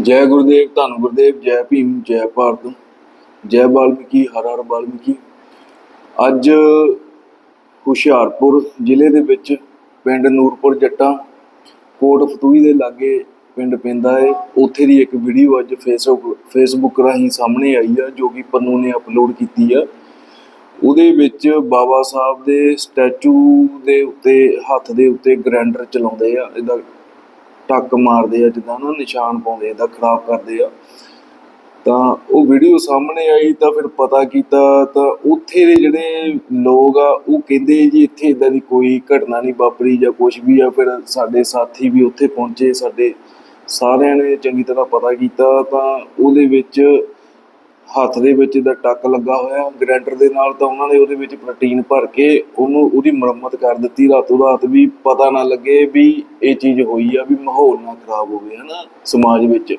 ਜੈ ਗੁਰਦੇਵ, ਧੰਨ ਗੁਰਦੇਵ, ਜੈ ਭੀਮ, ਜੈ ਭਾਰਤ। ਜੈ ਬਾਲਮੀਕੀ, ਹਰ ਹਰ ਬਾਲਮੀਕੀ। ਅੱਜ ਹੁਸ਼ਿਆਰਪੁਰ ਜ਼ਿਲ੍ਹੇ ਦੇ ਵਿੱਚ ਪਿੰਡ ਨੂਰਪੁਰ ਜੱਟਾਂ ਕੋਟ ਫਤੂਹੀ ਦੇ ਲਾਗੇ ਪਿੰਡ ਪੈਂਦਾ ਹੈ ਉੱਥੇ ਦੀ ਇੱਕ ਵੀਡੀਓ ਅੱਜ ਫੇਸਬੁੱਕ ਫੇਸਬੁੱਕ ਰਾਹੀਂ ਸਾਹਮਣੇ ਆਈ ਆ, ਜੋ ਕਿ ਪੰਨੂ ਨੇ ਅਪਲੋਡ ਕੀਤੀ ਆ। ਉਹਦੇ ਵਿੱਚ ਬਾਬਾ ਸਾਹਿਬ ਦੇ ਸਟੈਚੂ ਦੇ ਉੱਤੇ, ਹੱਥ ਦੇ ਉੱਤੇ ਗ੍ਰੈਂਡਰ ਚਲਾਉਂਦੇ ਆ। ਇਹਦਾ ਟੱਕ ਮਾਰਦੇ ਆ, ਜਿੱਦਾਂ ਨਾ ਨਿਸ਼ਾਨ ਪਾਉਂਦੇ ਆ ਤਾਂ ਖਰਾਬ ਕਰਦੇ ਆ। ਤਾਂ ਉਹ ਵੀਡੀਓ ਸਾਹਮਣੇ ਆਈ ਤਾਂ ਫਿਰ ਪਤਾ ਕੀਤਾ ਤਾਂ ਉੱਥੇ ਦੇ ਜਿਹੜੇ ਲੋਕ ਆ, ਉਹ ਕਹਿੰਦੇ ਜੀ ਇੱਥੇ ਇਦਾਂ ਦੀ ਕੋਈ ਘਟਨਾ ਨਹੀਂ ਵਾਪਰੀ ਜਾਂ ਕੁਝ ਵੀ ਆ, ਫਿਰ ਸਾਡੇ ਸਾਥੀ ਵੀ ਉੱਥੇ ਪਹੁੰਚੇ, ਸਾਡੇ ਸਾਰਿਆਂ ਨੇ ਚੰਗੀ ਤਰ੍ਹਾਂ ਪਤਾ ਕੀਤਾ ਤਾਂ ਉਹਦੇ ਵਿੱਚ ਹੱਥ ਦੇ ਵਿੱਚ ਇਹਦਾ ਟੱਕ ਲੱਗਾ ਹੋਇਆ, ਗ੍ਰੈਂਡਰ ਦੇ ਨਾਲ ਤਾਂ ਉਹਨਾਂ ਨੇ ਉਹਦੇ ਵਿੱਚ ਪ੍ਰੋਟੀਨ ਭਰ ਕੇ ਉਹਨੂੰ ਉਹਦੀ ਮੁਰੰਮਤ ਕਰ ਦਿੱਤੀ, ਰਾਤੋਂ ਰਾਤ ਵੀ ਪਤਾ ਨਾ ਲੱਗੇ ਵੀ ਇਹ ਚੀਜ਼ ਹੋਈ ਆ, ਵੀ ਮਾਹੌਲ ਨਾ ਖਰਾਬ ਹੋਵੇ, ਹਨਾ, ਸਮਾਜ ਵਿੱਚ।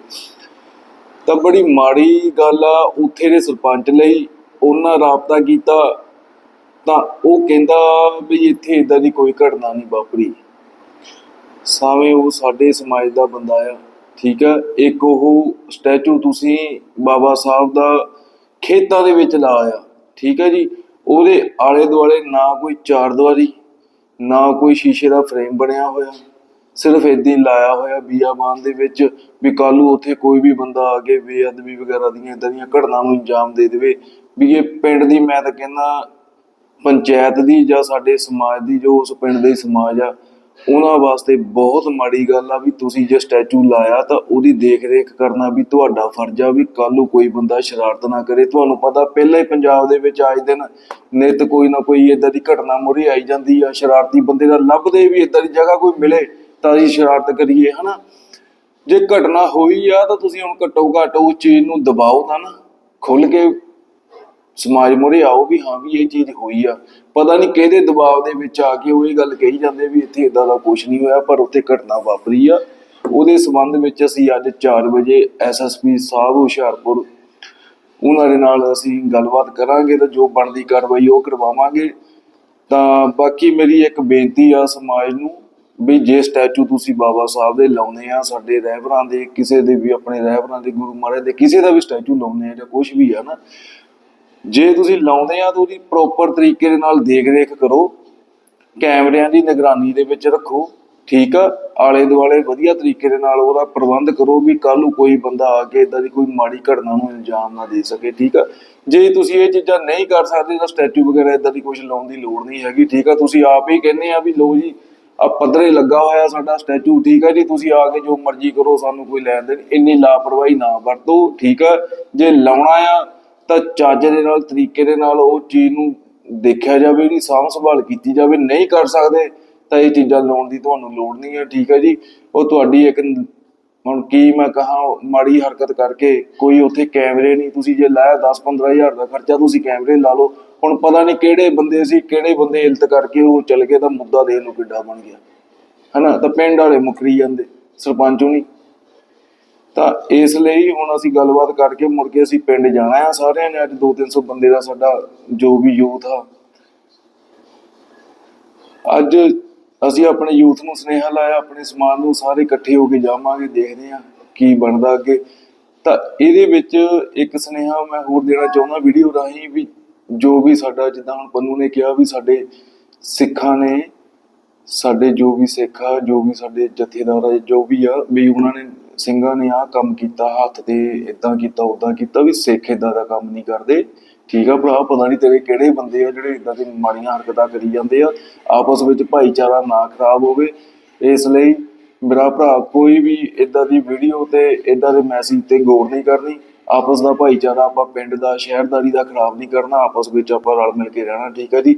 ਤਾਂ ਬੜੀ ਮਾੜੀ ਗੱਲ ਆ, ਉੱਥੇ ਦੇ ਸਰਪੰਚ ਲਈ ਉਹਨਾਂ ਰਾਬਤਾ ਕੀਤਾ, ਤਾਂ ਉਹ ਕਹਿੰਦਾ ਵੀ ਇੱਥੇ ਇਦਾਂ ਦੀ ਕੋਈ ਘਟਨਾ ਨਹੀਂ ਵਾਪਰੀ। ਸਾਵੇਂ ਉਹ ਸਾਡੇ ਸਮਾਜ ਦਾ ਬੰਦਾ ਆ। ਠੀਕ ਆ? ਇੱਕ ਉਹ ਸਟੈਚੂ ਤੁਸੀਂ ਬਾਬਾ ਸਾਹਿਬ ਦਾ ਖੇਤਾਂ ਦੇ ਵਿੱਚ ਲਾਇਆ ਠੀਕ ਹੈ ਜੀ? ਉਹਦੇ ਆਲੇ ਦੁਆਲੇ ਨਾ ਕੋਈ ਚਾਰ ਦੀਵਾਰੀ, ਨਾ ਕੋਈ ਸ਼ੀਸ਼ੇ ਦਾ ਫਰੇਮ ਬਣਿਆ ਹੋਇਆ, ਸਿਰਫ ਏਦਾਂ ਹੀ ਲਾਇਆ ਹੋਇਆ ਬੀਆਬਾਨ ਦੇ ਵਿੱਚ ਵੀ ਕੱਲ੍ਹ ਉੱਥੇ ਕੋਈ ਵੀ ਬੰਦਾ ਆ ਕੇ ਬੇਅਦਬੀ ਵਗੈਰਾ ਦੀਆਂ ਇਦਾਂ ਦੀਆਂ ਘਟਨਾ ਨੂੰ ਅੰਜਾਮ ਦੇ ਦੇਵੇ, ਵੀ ਇਹ ਪਿੰਡ ਦੀ ਮੈਂ ਤਾਂ ਕਹਿੰਦਾ ਪੰਚਾਇਤ ਦੀ ਜਾਂ ਸਾਡੇ ਸਮਾਜ ਦੀ ਜੋ ਉਸ ਪਿੰਡ ਦੇ ਸਮਾਜ ਆ ਉਹਨਾਂ ਵਾਸਤੇ ਬਹੁਤ ਮਾੜੀ ਗੱਲ ਆ ਵੀ ਤੁਸੀਂ ਜੇ ਸਟੈਚੂ ਲਾਇਆ ਤਾਂ ਉਹਦੀ ਦੇਖ-ਰੇਖ ਕਰਨਾ ਵੀ ਤੁਹਾਡਾ ਫਰਜ਼ ਆ ਵੀ ਕੱਲ ਨੂੰ ਕੋਈ ਬੰਦਾ ਸ਼ਰਾਰਤ ਨਾ ਕਰੇ। ਤੁਹਾਨੂੰ ਪਤਾ ਪਹਿਲਾਂ ਹੀ ਪੰਜਾਬ ਦੇ ਵਿੱਚ ਆਏ ਦਿਨ ਨਿਤ ਕੋਈ ਨਾ ਕੋਈ ਇਦਾਂ ਦੀ ਘਟਨਾ ਮੁਰੇ ਆਈ ਜਾਂਦੀ ਆ, ਸ਼ਰਾਰਤੀ ਬੰਦੇ ਦਾ ਲੱਭਦੇ ਵੀ ਇਦਾਂ ਦੀ ਜਗ੍ਹਾ ਕੋਈ ਮਿਲੇ ਤਾਂ ਅਸੀਂ ਸ਼ਰਾਰਤ ਕਰੀਏ, ਹਨਾ? ਜੇ ਘਟਨਾ ਹੋਈ ਆ ਤਾਂ ਤੁਸੀਂ ਹੁਣ ਘੱਟੋ ਘੱਟ ਉਸ ਚੀਜ਼ ਨੂੰ ਦਬਾਓ ਤਾਂ ਨਾ ਖੁੱਲ ਕੇ ਸਮਾਜ ਮੁਰੇ ਆਓ ਵੀ ਹਾਂ ਵੀ ਇਹ ਚੀਜ਼ ਹੋਈ ਆ। ਪਤਾ ਨਹੀਂ ਕਿਹਦੇ ਦਬਾਅ ਦੇ ਵਿੱਚ ਆ ਕੇ ਉਹ ਇਹ ਗੱਲ ਕਹੀ ਜਾਂਦੇ ਵੀ ਇੱਥੇ ਇਦਾਂ ਦਾ ਕੁਝ ਨਹੀਂ ਹੋਇਆ, ਪਰ ਉੱਥੇ ਘਟਨਾ ਵਾਪਰੀ ਆ। ਉਹਦੇ ਸੰਬੰਧ ਵਿੱਚ ਅਸੀਂ ਅੱਜ 4 ਵਜੇ ਐਸਐਸਪੀ ਸਾਹਿਬ ਹੁਸ਼ਿਆਰਪੁਰ, ਉਹਨਾਂ ਦੇ ਨਾਲ ਅਸੀਂ ਗੱਲਬਾਤ ਕਰਾਂਗੇ ਤਾਂ ਜੋ ਬਣਦੀ ਕਾਰਵਾਈ ਉਹ ਕਰਵਾਵਾਂਗੇ। ਤਾਂ ਬਾਕੀ ਮੇਰੀ ਇੱਕ ਬੇਨਤੀ ਆ ਸਮਾਜ ਨੂੰ ਵੀ ਜੇ ਸਟੈਚੂ ਤੁਸੀਂ ਬਾਬਾ ਸਾਹਿਬ ਦੇ ਲਾਉਨੇ ਆ, ਸਾਡੇ ਰਹਿਬਰਾਂ ਦੇ, ਕਿਸੇ ਦੇ ਵੀ ਆਪਣੇ ਰਹਿਬਰਾਂ ਦੇ, ਗੁਰੂ ਮਹਾਰਾਜ ਦੇ, ਕਿਸੇ ਦਾ ਵੀ ਸਟੈਚੂ ਲਾਉਨੇ ਆ ਜਾਂ ਕੁਝ ਵੀ ਆ ਨਾ ਜੇ ਤੁਸੀਂ ਲਾਉਂਦੇ ਆ ਤਾਂ ਉਹਦੀ ਪ੍ਰੋਪਰ ਤਰੀਕੇ ਦੇ ਨਾਲ ਦੇਖ-ਰੇਖ ਕਰੋ। ਕੈਮਰਿਆਂ ਦੀ ਨਿਗਰਾਨੀ ਦੇ ਵਿੱਚ ਰੱਖੋ, ਠੀਕ ਆ? ਆਲੇ ਦੁਆਲੇ ਵਧੀਆ ਤਰੀਕੇ ਦੇ ਨਾਲ ਉਹਦਾ ਪ੍ਰਬੰਧ ਕਰੋ ਵੀ ਕੱਲ ਨੂੰ ਕੋਈ ਬੰਦਾ ਆ ਕੇ ਇਦਾਂ ਦੀ ਕੋਈ ਮਾੜੀ ਘਟਨਾ ਨੂੰ ਇਲਜ਼ਾਮ ਨਾ ਦੇ ਸਕੇ, ਠੀਕ ਆ? ਜੇ ਤੁਸੀਂ ਇਹ ਚੀਜ਼ਾਂ ਨਹੀਂ ਕਰ ਸਕਦੇ, ਤਾਂ ਸਟੈਚੂ ਵਗੈਰਾ ਇਦਾਂ ਦੀ ਕੁਝ ਲਾਉਣ ਦੀ ਲੋੜ ਨਹੀਂ ਹੈਗੀ, ਠੀਕ ਆ? ਤੁਸੀਂ ਆਪ ਹੀ ਕਹਿੰਦੇ ਆ ਵੀ ਲੋ ਜੀ ਆ ਪੱਧਰੇ ਲੱਗਾ ਹੋਇਆ ਸਾਡਾ ਸਟੈਚੂ, ਠੀਕ ਆ ਜੀ? ਤੁਸੀਂ ਆ ਕੇ ਜੋ ਮਰਜ਼ੀ ਕਰੋ, ਸਾਨੂੰ ਕੋਈ ਲੈਣ ਦੇਣ, ਇੰਨੀ ਲਾਪਰਵਾਹੀ ਨਾ ਵਰਤੋ, ਠੀਕ ਆ? ਜੇ ਲਾਉਣਾ ਆ ਤਾਂ ਚੱਜ ਦੇ ਨਾਲ, ਤਰੀਕੇ ਦੇ ਨਾਲ ਉਹ ਚੀਜ਼ ਨੂੰ ਦੇਖਿਆ ਜਾਵੇ ਨਹੀਂ ਸਾਂਭ ਸੰਭਾਲ ਕੀਤੀ ਜਾਵੇ, ਨਹੀਂ ਕਰ ਸਕਦੇ, ਤਾਂ ਇਹ ਚੀਜ਼ਾਂ ਲਾਉਣ ਦੀ ਤੁਹਾਨੂੰ ਲੋੜ ਨਹੀਂ ਹੈ, ਠੀਕ ਹੈ ਜੀ? ਉਹ ਤੁਹਾਡੀ ਇੱਕ ਹੁਣ ਕੀ ਮੈਂ ਕਹਾ, ਮਾੜੀ ਹਰਕਤ ਕਰਕੇ ਕੋਈ ਉੱਥੇ ਕੈਮਰੇ ਨਹੀਂ, ਤੁਸੀਂ ਜੇ ਲਾਇਆ 10 15000 ਦਾ ਖਰਚਾ, ਤੁਸੀਂ ਕੈਮਰੇ ਲਾ ਲਓ। ਹੁਣ ਪਤਾ ਨਹੀਂ ਕਿਹੜੇ ਬੰਦੇ ਸੀ, ਕਿਹੜੇ ਬੰਦੇ ਇਲਤ ਕਰਕੇ ਉਹ ਚੱਲ ਗਏ, ਤਾਂ ਮੁੱਦਾ ਦੇਣ ਨੂੰ ਕਿੱਡਾ ਬਣ ਗਿਆ। ਹਨਾ? ਤਾਂ ਪਿੰਡ ਵਾਲੇ ਮੁਕਰੀ ਜਾਂਦੇ, ਸਰਪੰਚ ਨਹੀਂ ਤਾਂ ਇਸ ਲਈ ਹੁਣ ਅਸੀਂ ਗੱਲਬਾਤ ਕਰਕੇ ਮੁੜ ਕੇ ਅਸੀਂ ਪਿੰਡ ਜਾਣਾ ਆ ਸਾਰਿਆਂ ਨੇ, ਅੱਜ 2-300 ਬੰਦੇ ਦਾ ਸਾਡਾ ਜੋ ਵੀ ਯੂਥ ਆ। ਅੱਜ ਅਸੀਂ ਆਪਣੇ ਯੂਥ ਨੂੰ ਸੁਨੇਹਾ ਲਾਇਆ, ਆਪਣੇ ਸਮਾਜ ਨੂੰ ਸਾਰੇ ਇਕੱਠੇ ਹੋ ਕੇ ਜਾਵਾਂਗੇ, ਦੇਖਦੇ ਆ ਕੀ ਬਣਦਾ ਅੱਗੇ। ਤਾਂ ਇਹਦੇ ਵਿੱਚ ਇੱਕ ਸੁਨੇਹਾ ਮੈਂ ਹੋਰ ਦੇਣਾ ਚਾਹੁੰਦਾ ਵੀਡੀਓ ਰਾਹੀਂ ਵੀ ਜੋ ਵੀ ਸਾਡਾ ਜਿੱਦਾਂ ਹੁਣ ਪੰਨੂ ਨੇ ਕਿਹਾ ਵੀ ਸਾਡੇ ਸਿੱਖਾਂ ਨੇ ਸਾਡੇ ਜੋ ਵੀ ਸਿੱਖ ਆ, ਜੋ ਵੀ ਸਾਡੇ ਜਥੇਦਾਰ ਆ, ਜੋ ਵੀ ਆ, ਵੀ ਉਹਨਾਂ ਨੇ, ਸਿੰਘਾਂ ਨੇ ਆਹ ਕੰਮ ਕੀਤਾ, ਹੱਥ ਤੇ ਇਦਾਂ ਕੀਤਾ ਉਦਾਂ ਕੀਤਾ, ਵੀ ਸਿੱਖ ਇਦਾਂ ਦਾ ਕੰਮ ਨਹੀਂ ਕਰਦੇ। ਠੀਕ ਆ ਭਰਾ, ਪਤਾ ਨਹੀਂ ਤੇਰੇ ਕਿਹੜੇ ਬੰਦੇ ਆ ਜਿਹੜੇ ਇਦਾਂ ਦੀ ਮਾੜੀਆਂ ਹਰਕਤਾਂ ਕਰੀ ਜਾਂਦੇ ਆ। ਆਪਸ ਵਿੱਚ ਭਾਈਚਾਰਾ ਨਾ ਖਰਾਬ ਹੋਵੇ। ਇਸ ਲਈ ਮੇਰਾ ਭਰਾ, ਕੋਈ ਵੀ ਇਦਾਂ ਦੀ ਵੀਡੀਓ ਤੇ ਇਦਾਂ ਦੇ ਮੈਸੇਜ ਤੇ ਗੌਰ ਨਹੀਂ ਕਰਨੀ। ਆਪਸ ਦਾ ਭਾਈਚਾਰਾ ਆਪਾਂ ਪਿੰਡ ਦਾ, ਸ਼ਹਿਰਦਾਰੀ ਦਾ ਖਰਾਬ ਨਹੀਂ ਕਰਨਾ। ਆਪਸ ਵਿੱਚ ਆਪਾਂ ਰਲ ਮਿਲ ਕੇ ਰਹਿਣਾ, ਠੀਕ ਹੈ ਜੀ?